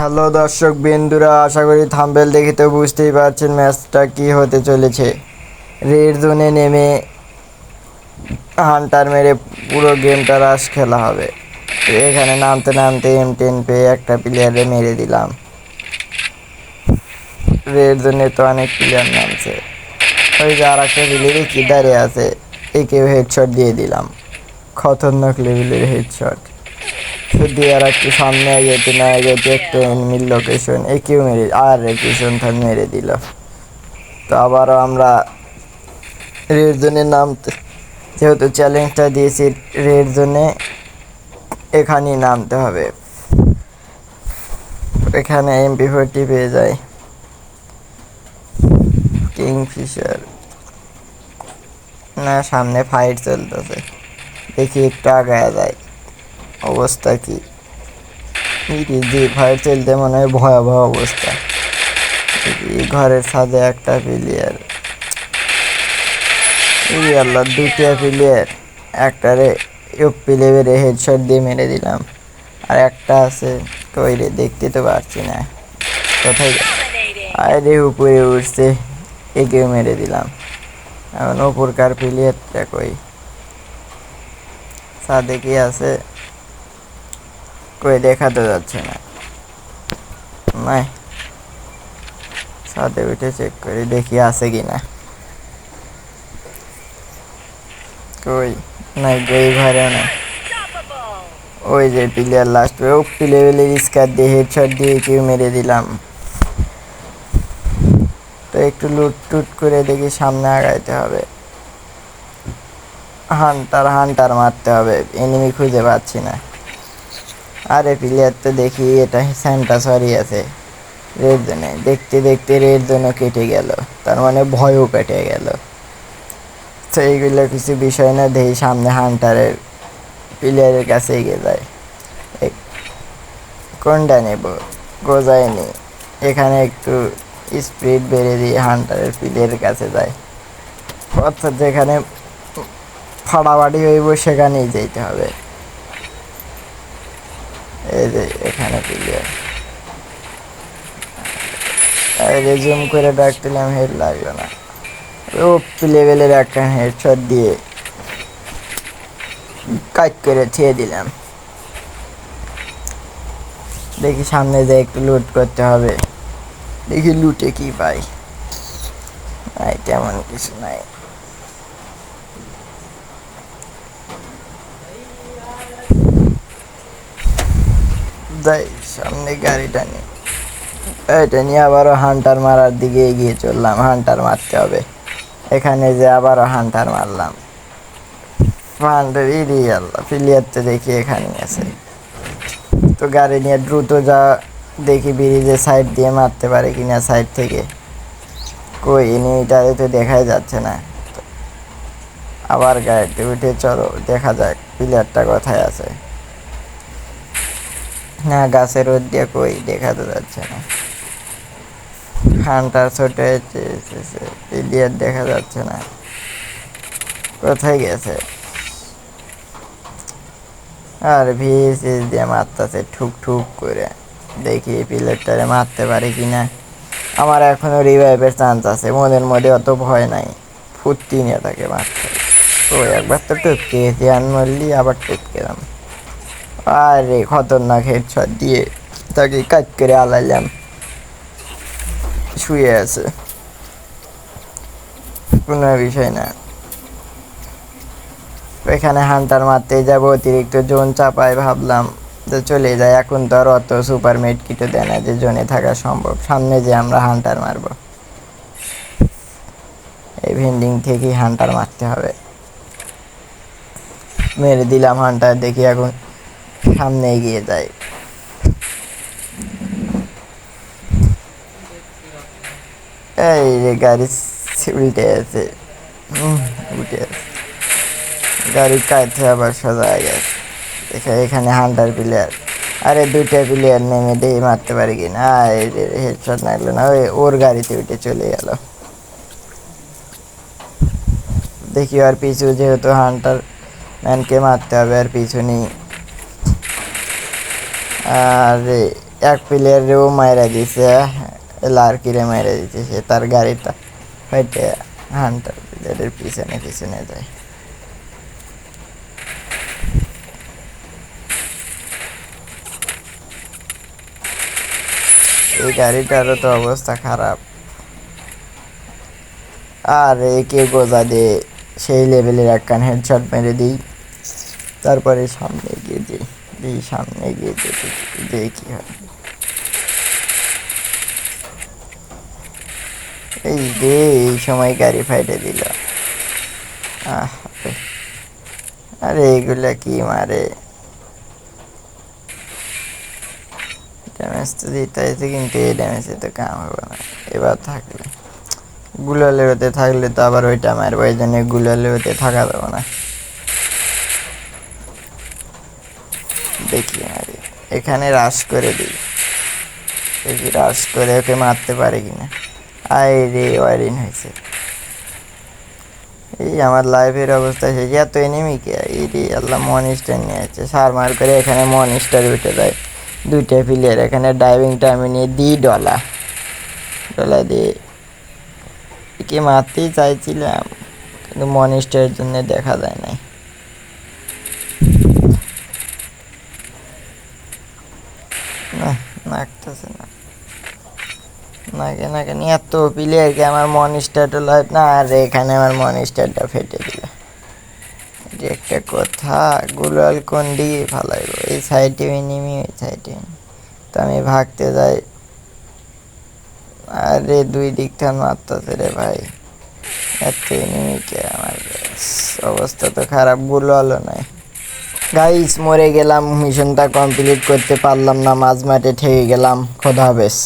Hello দর্শক বিন্দুরা, আশা করি thumbnail দেখে তো বুঝতেই পারছেন ম্যাচটা কি হতে চলেছে। রেড জোনে নেমে হান্টার মেরে পুরো গেমটা রাশ খেলা হবে। এখানে নামতে নামতে এম টেন পেয়ে একটা প্লেয়ারে মেরে দিলাম। রেড জোনে তো অনেক প্লেয়ার নামছে। ওই যে আর একটা প্লেয়ারে কি দাঁড়িয়ে আছে। একেও হেডশট দিয়ে দিলাম। খতরনাক লেভেলের হেডশট আর একটু সামনে যেতে না যেতে একটা এনিমির লোকেশন একেও মেরে আর লোকেশন থান মেরে দিল তো আবারও আমরা রেড জোনে নামতে যেহেতু চ্যালেঞ্জটা দিয়েছি রেড জোনে এখানেই নামতে হবে এখানে এমপি ফোরটি পেয়ে যায় কিংফিশার না সামনে ফাইট চলতেছে দেখি একটু আগায় যায় অবস্থা কি? যে ফায়ার চলতে মনে হয় ভয়াবহ অবস্থা। ঘরের ছাদে একটা প্লেয়ার আল্লাহ দুটিয়া প্লেয়ার একটারে ইউপি লেভেলে হেডশট দিয়ে মেরে দিলাম। আর একটা আছে কই রে দেখতে তো পারছি না। কোথায়? আরে উপরে উঠছে, একেও মেরে দিলাম। এখন উপরকার প্লেয়ারটা কই? ছাদে কি আছে? কই দেখা তো যাচ্ছে না। নাই। ছাদে উঠে চেক করি, দেখি আছে কি না কই? নাই গই ঘরে না ওই যে প্লেয়ার লাস্ট ও লেভেলের স্কার দিয়ে হেডশট দিয়ে কেউ মেরে দিলাম। তো একটু লুট টুট করে দেখি সামনে আগাইতে হবে। হান্টার হান্টার মারতে হবে। এনিমি খুঁজে পাচ্ছি না। আরে প্লেয়ার তো দেখি এটা স্যান্টা সরি আছে। রেড জোনে, দেখতে দেখতে রেড জোনও কেটে গেল, তার মানে ভয়ও কেটে গেল। তো এইগুলো কিছু বিষয় না, দেখি সামনে হান্টারের প্লেয়ারের কাছে এগিয়ে যায়। কোনটা নেব? গোজায়নি এখানে একটু স্পিড বেড়ে দিয়ে হান্টারের প্লেয়ারের কাছে যায়। অর্থাৎ যেখানে ফাড়াফাড়ি হইব সেখানেই যেতে হবে। এই যে এখানে রেজুম করে ডাকছিলাম হেড লাগল না। ও লেভেলের একটা হেডশট দিয়ে কাজ করে ছেড়ে দিলাম। দেখি সামনে যে একটু লুট করতে হবে। দেখি লুটে কি পাই। নাই, তেমন কিছু নাই। যাই, সামনে গাড়িটা নিয়ে এটা নিয়ে আবারও হান্টার মারার দিকে এগিয়ে চললাম, হান্টার মারতে হবে। এখানে যে আবারও হান্টার মারলাম। হান্টার দেখি এখানে আছে। তো গাড়ি নিয়ে দ্রুত যা দেখি ব্রিজের সাইড দিয়ে মারতে পারে কিনা সাইড থেকে। কই এনিমিটারে তো দেখাই যাচ্ছে না। আবার গাড়িতে উঠে চলো, দেখা যাক প্লেয়ারটা কোথায় আছে। না, গাছের রোদ দিয়ে কই? দেখা তো যাচ্ছে না। হান্টার ছোট হয়েছে প্লেয়ার দেখা যাচ্ছে না। কোথায় গেছে? আর ভিএসএস দিয়ে মারতেছে, ঠুক ঠুক করে। দেখি প্লেয়ারটারে মারতে পারে কিনা। আমার এখনও রিভাইভের চান্স আছে, মনের মধ্যে অত ভয় নাই। ফুর্তি নিয়ে তাকে মারতে। তো একবার তো টুপকে গেছি আর মরলি আবার টপকে আরে খতরনাক হেডশট দিয়ে তাকে কাজ করে আলাইলাম। শুয়ে আছে। কোনো বিষয় না। এখানে হান্টার মারতে যাব, অতিরিক্ত জোন চাপায় ভাবলাম যে চলে যায় এখন তো আর অত সুপার মেড কিটও দেয় না যে জোনে থাকা সম্ভব। সামনে যে আমরা হান্টার মারব। এই ভেন্ডিং থেকেই হান্টার মারতে হবে। মেরে দিলাম হান্টার, দেখি এখন সামনে এগিয়ে যায়। এই রে গাড়ি উল্টে আছে উল্টে আছে গাড়ি কাছে আবার সোজা গেছে। দেখে এখানে হান্টার প্লেয়ার। আরে দুইটা প্লেয়ার নেমে দিয়ে মারতে পারি কিনা? হেডশট লাগল না। ওই ওর গাড়িতে উঠে চলে গেল। দেখি আর পিছু যেহেতু হান্টার ম্যানকে মারতে হবে আর পিছু নেই। আরে এক প্লেয়ারেও মাইরা দিছে লার্কিরে মাইরা দিছে, সে তার গাড়িটা হয়তো হান্টার প্লেয়ারের পিছনে পিছনে যায়। এই গাড়িটারও তো অবস্থা খারাপ। আর একে গোজা দিয়ে সেই লেভেলের একখান হেডশট মেরে দিই, তারপরে সামনে গিয়ে দিই দিই সামনে গিয়ে দেখি দেখি হয়। এই রে এই সময় গাড়ি ফাইটে দিল। আরে এগুলা কি মারে? ড্যামেজ তো দিতে হয়েছে, কিন্তু এই ড্যামেজে তো কাম হবে না। এবার থাকলে। গুলালে হতে থাকলে তো আবার ওইটা মারবো, এই জন্য গুলালে হতে থাকা যাবে না। দেখি মারি এখানে রাশ করে দিই। দেখি রাশ করে ওকে মারতে পারে কিনা। আই রে ওয়ারিন হয়েছে। এই আমার লাইফের অবস্থা শেষ এত এনিমিকে এই রে, আল্লাহ মনিস্টার নিয়ে আছে সার মার করে এখানে মনিস্টার উঠে যায় দুইটা প্লেয়ার এখানে ডাইভিংটা আমি নিয়ে দিই ডলা। ডলা দিয়ে একে মারতেই চাইছিলাম, কিন্তু মনিস্টারের জন্য দেখা যায় নাই। নাকতেছে না। নাকে নাকে নিয়ে এত প্লেয়ারকে আমার মনিস্টারটা লাইট না, আর এখানে আমার মনিস্টারটা ফেটে দিল এটা একটা কথা, গুলাল কোন দিকে ফালাইব এই সাইডে নেমি ওই সাইডে তো আমি ভাগতে যাই। আরে দুই দিক থেকে মারতেছে রে ভাই। এত এনিমিকে আমার? অবস্থা তো খারাপ, গুলালও নাই। গাইস মরে গেলাম মিশনটা কমপ্লিট করতে পারলাম না মাঝ মাঠে ঠেকে গেলাম খোদা হাফেজ।